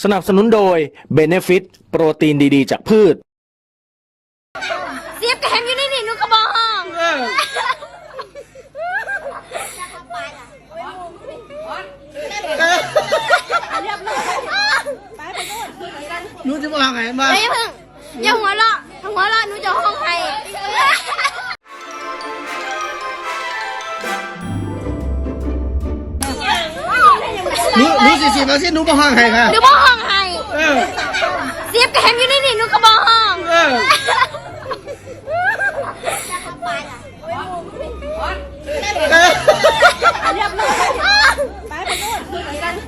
สนับสนุนโดย Benefit โปรตีนดีๆ จากพืช เสียบแกมอยู่ในนี่หนูกระบอกห้องหนูจะมาไงมาเฮ้ยเพิ่งอย่าหัวเราะถ้าหัวเราะหนูจะห้องใคร หนูหนูสี่สิบมาสิหนูมาห้างไงค่ะหนูบอกห้องใครเออเสียบแกมอยู่ในนี่หนูกระบอกห้องเออเออ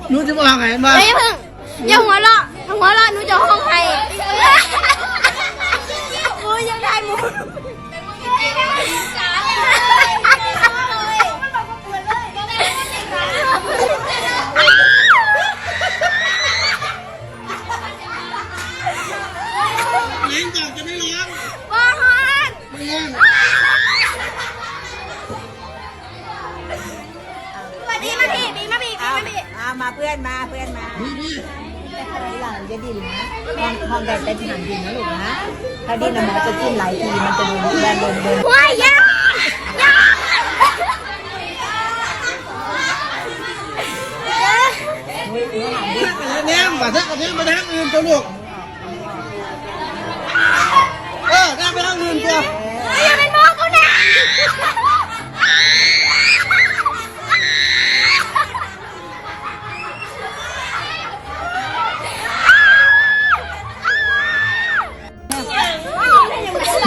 หนูจะมาไงมาเฮ้ยเพิ่งอย่าหัวเราะถ้าหัวเราะหนูจะห้องใครโอ้ยยังได้หมู จะไม่เลี้ยงบ้านเลี้ยงสวัสดีมาพี่บีมาพี่บีมาพี่มามาเพื่อนมาเพื่อนมานี่นี่นี่หลังจะดินนะห้องห้องแดดเป็นหันดินนะลูกนะ ถ้าดินนะหมอจะจิ้มหลายทีมันจะโดนแบนโดนโดนหัวยาวยาเลี้ยงมาทักกับเลี้ยงมาทางอื่นตัวลูก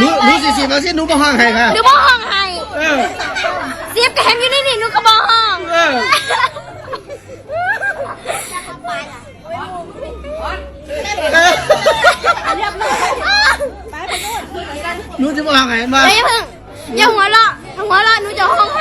หนูหนูสี่สิบมาสิหนูมาห้างไงค่ะ หนูบอกห้องใครเออ เสียบแกมอยู่ในนี่หนูกระบอกห้องเออ เออหนูจะมาไงมาเฮ้ยเพิ่งอย่าหัวเราะถ้าหัวเราะหนูจะห้องใค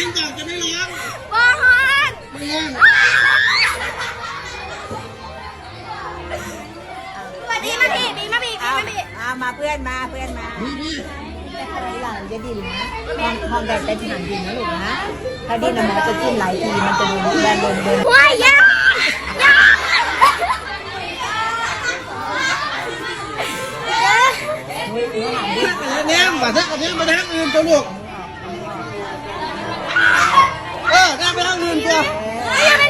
ลี้ยงจับจะไม่เลี้ยงบ้านเลี้ยงสวัสดีมาพี่บีมาพี่บีเอามาพี่มามาเพื่อนมาเพื่อนมานี่นี่นี่หลังจะดินนะห้องห้องแดดเป็นหันดินนะลูกนะถ้าดินนะหมอจะจิ้มหลายทีมันจะโดนแบนโดนโดนหัวยาวยาวเลี้ยงมาทักกับเลี้ยงมาทางอื่นตัวลูก เออ